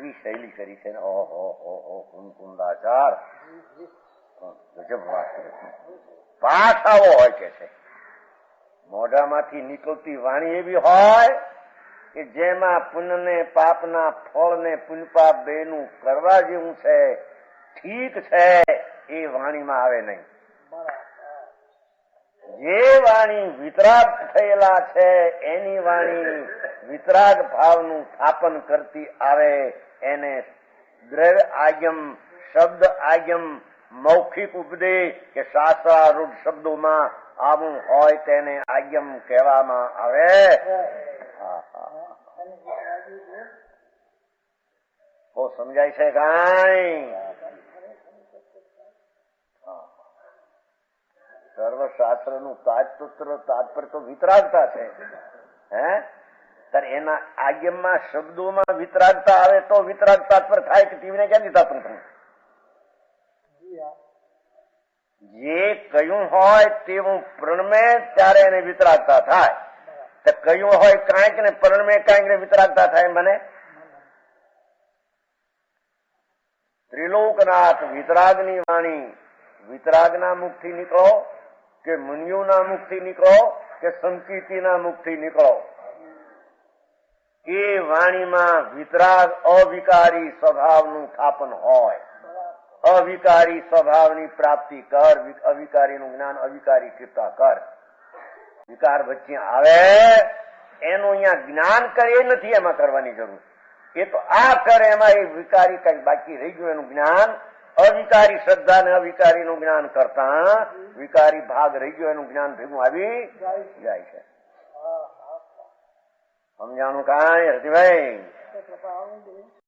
ની સૈલી ખરીતે ઓ ઓ ઓ ઓ ઓ ઓંંં રાચાર ઓ જખ બ્રાહ્મણ પાઠવો હોય છે મોઢામાંથી નીકળતી વાણી એવી હોય કે જે માં પુનને પાપના ફળ ને પુનપાપ બેનું કરવા જેવું છે ઠીક છે એ વાણીમાં આવે નહીં જે વાણી વિતરાટ થયેલા છે એની વાણી વિત્રાક ભાવનું સ્થાપન કરતી આવે એને દ્રવ આયમ શબ્દ આયમ મૌખિક ઉપદે કે સાત્રા રૂડ શબ્દોમાં આવું હોય તેને આયમ કેવામાં આવે આ હા ઓ સમજાય છે ગાઈ હા સર્વ સાત્રનું પાદ પત્ર તાત્પર તો વિત્રાંગતા છે હે એના આગમા શબ્દોમાં વિત્રાગતા આવે તો વિત્રાગતા પર ખાય કે ટીવીને કે નિતતાતું જીા જે કયો હોય તે હું પરમે ત્યારે એને વિત્રાગતા થાય કે કયો હોય કાં કે પરમે કાં એને વિત્રાગતા થાય મને ત્રિલોકનાથ વિત્રાગની વાણી વિત્રાગના મુક્તિ નીકળો કે મણિયોના મુક્તિ નીકળો કે સંકિતીના મુક્તિ નીકળો એ વાણીમાં વિતરાગ અવિકારી સ્વભાવનું સ્થાપન હોય અવિકારી સ્વભાવની પ્રાપ્તિ કર અવિકારીનું જ્ઞાન અવિકારી કૃપા કર વિકાર વચ્ચે આવે એનું અહીંયા જ્ઞાન કરે એ નથી એમાં કરવાની જરૂર એ તો આ કરે એમાં એ વિકારી કઈ બાકી રહી ગયું એનું જ્ઞાન અવિકારી શ્રદ્ધા ને અવિકારી નું જ્ઞાન કરતા વિકારી ભાગ રહી ગયો એનું જ્ઞાન ભેગું આવી જાય છે समझाऊं काय भाई